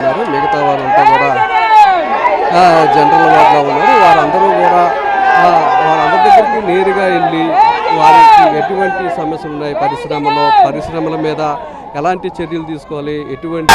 ఉన్నారు. మిగతా వారంతా కూడా జనరల్ వార్డులో ఉన్నారు. వారందరూ కూడా వారందరి దగ్గరికి నేరుగా వెళ్ళి వారికి ఎటువంటి సమస్యలు ఉన్నాయి పరిశ్రమలో పరిశ్రమల మీద ఎలాంటి చర్యలు తీసుకోవాలి ఎటువంటి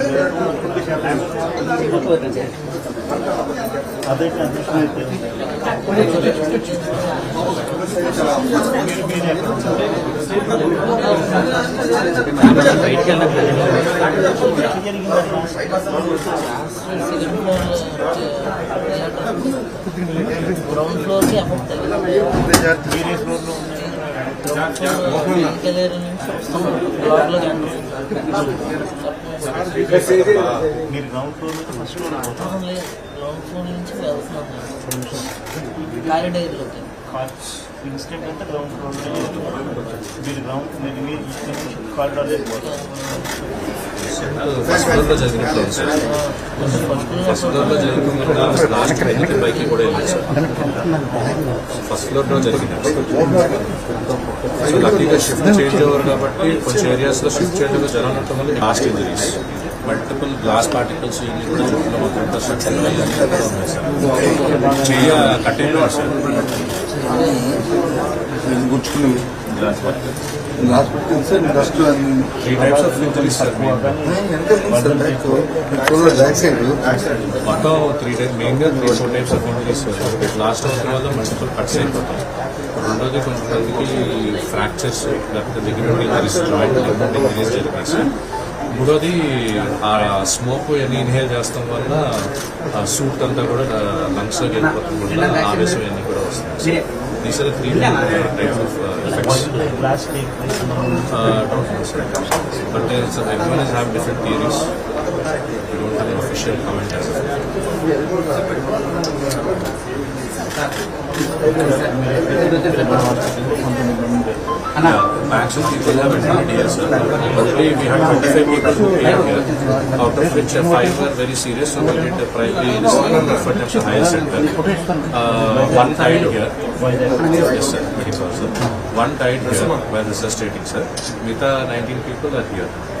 తీసుకుంది అలాగే తీసుకుంది బయటికి గ్రౌండ్ ఫ్లోర్ కి ఎఫెక్ట్ తగ్గింది మీరు గ్రౌండ్ ఫ్లోర్ నుంచి ఫస్ట్ ఫ్లోర్ లేదు గ్రౌండ్ ఫ్లోర్ నుంచి వెళ్తున్నాం కారిడార్లోకి ఇన్స్టెంట్ అంతా గ్రౌండ్ ఫ్లోర్ మీరు గ్రౌండ్ మీరు మీరు కారిడార్ ఫస్ట్ ఫ్లోర్లో జరిగినట్టు సార్ ఫస్ట్ ఫ్లోర్లో జరిగిన లాస్ట్ వెనక్కి బైక్ కూడా వెళ్ళింది సార్ ఫస్ట్ ఫ్లోర్లో జరిగింది సో లక్కీగా షిఫ్ట్ చేంజ్ ఓవర్ కాబట్టి కొంచెం ఏరియాస్లో షిఫ్ట్ చేంజ్ ఓవర్ జరగడం వల్ల last injuries multiple glass particles ఇవి కూడా మొత్తం sir glass particles hospital sir dust three types of injuries sir ఎంత సార్ బ్యాక్ చూడండి బ్యాక్ సైడ్ యాక్సిడెంట్ మొత్తం త్రీ టైప్ మెయిన్గా three four types of injuries last hour వల్ల మల్టిపుల్ కట్స్ అయిపోతాయి రెండోది కొంతమందికి ఫ్రాక్చర్స్ లేకపోతే జాయింట్ ఇంజరీస్ జరిగినాయి సార్ మూడోది ఆ స్మోక్ ఇవన్నీ ఇన్హేల్ చేస్తాం వల్ల ఆ సూట్ అంతా కూడా లంగ్స్లో వెళ్ళిపోతుంది. ఆవేశం ఇవన్నీ కూడా వస్తుంది these are three types of effects but Yeah, maximum people have attended here, sir. Already we had 25 people who came here, out of which uh, five were very serious, so we did uh, primary and referred them to higher center. Uh, one died here. Yes, sir. Medical, sir. One died here, where this is stating, sir. Mita 19 people are here.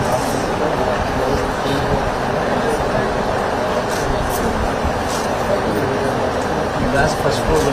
Class first రోజు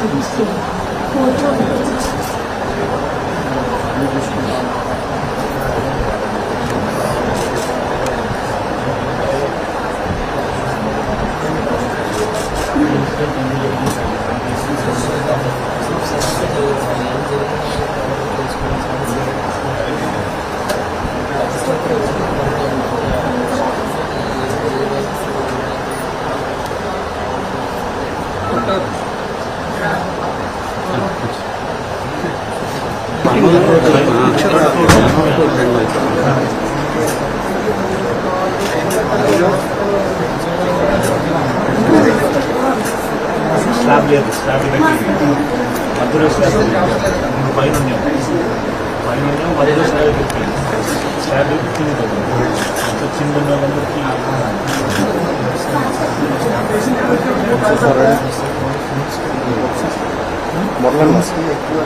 Thank you. 我做了一。స్లాబ్ లేదు slab మధ్యలో slab ముందు పైన ఉన్నాం పైన ఉన్నాం మధ్యలో slab పెట్టాం స్లాబ్ కింద కింద ఉన్న వాళ్ళందరికీ మొదలన్నా ఎక్కువ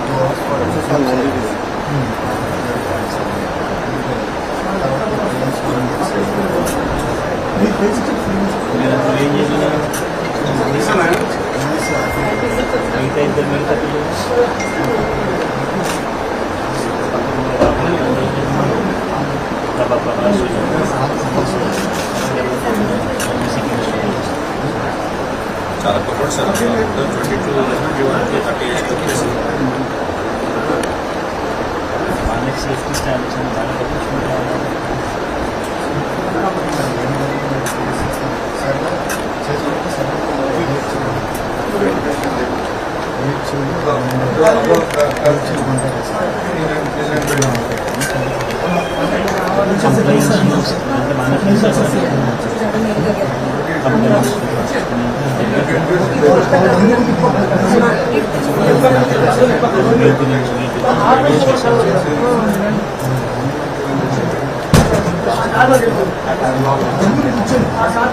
자, 그걸 사람들도 조직적으로 상주하는 게 되게 좋겠습니다. 만약 세스키 스타일을 저는 많이 갖고 싶은데 제주도 사람 ఆ సార్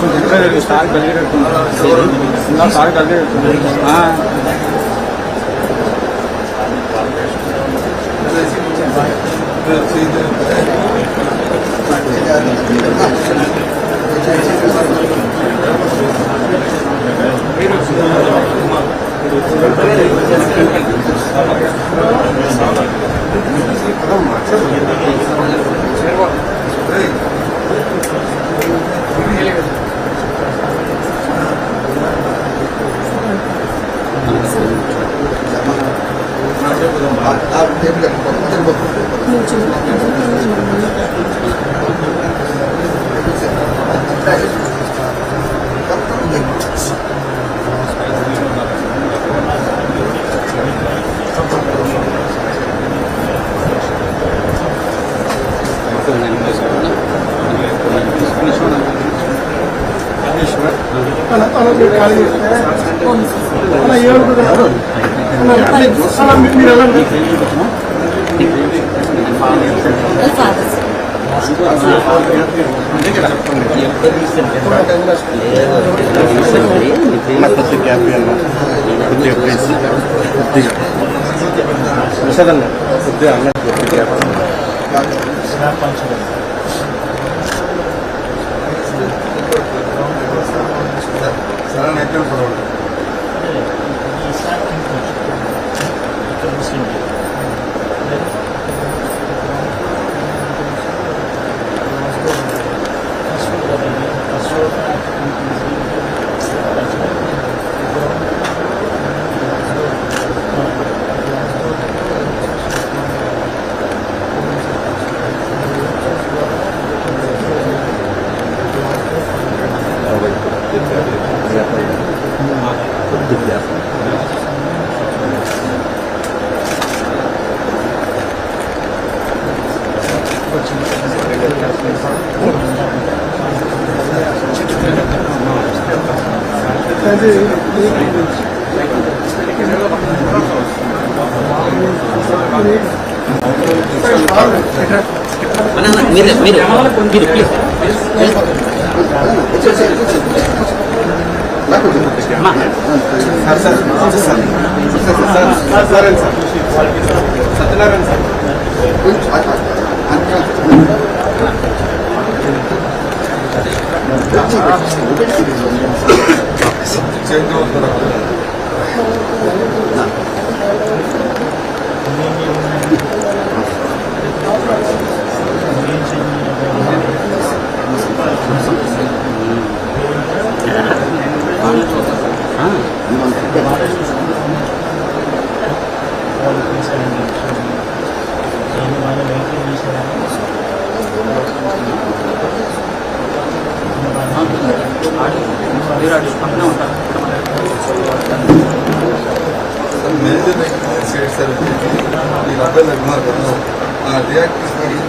तो दिक्कत है सार करके रखूँगा सार करके रखूँगा हाँ Thank you. à, thêm gần một thân vực nhiều chúng đây các các mình ಅಲ್ಲ ಅಲ್ಲ ಕಾಲಿಗೆ Selamat menikmati. అనేది మీరు మీరు మీరు ప్లీజ్ సత్యనారాయణ సార్ 재행정을 하라고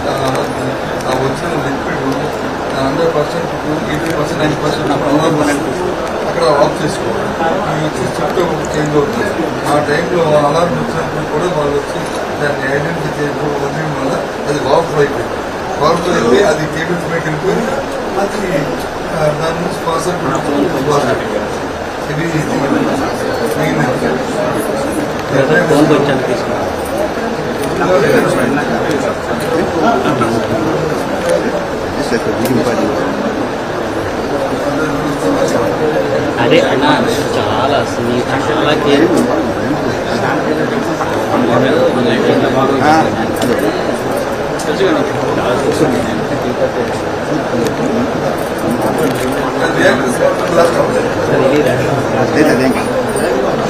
ఆ ఆ వచ్చిన liquid hundred percent eighty percent nine percent అక్కడ ఆఫ్ చేసుకోవాలి ఈ వచ్చి చుట్టూ చేంజ్ అవుతుంది ఆ టైంలో అలారం వచ్చినప్పుడు కూడా వాళ్ళు వచ్చి దాన్ని ఐడెంటిఫై చేయడం వదిలేయడం వల్ల అది వాఫ్ అయిపోయింది వాఫ్ అయితే అది కేబుల్స్ పైకి వెళ్ళిపోయింది అది దాని నుంచి పాస్ అయిపోయింది ఇది మెయిన్ ఫోన్ అదే అన్న చాలా అసలు నీ చాలా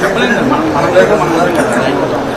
చెప్పలేదు మనం లేక మనం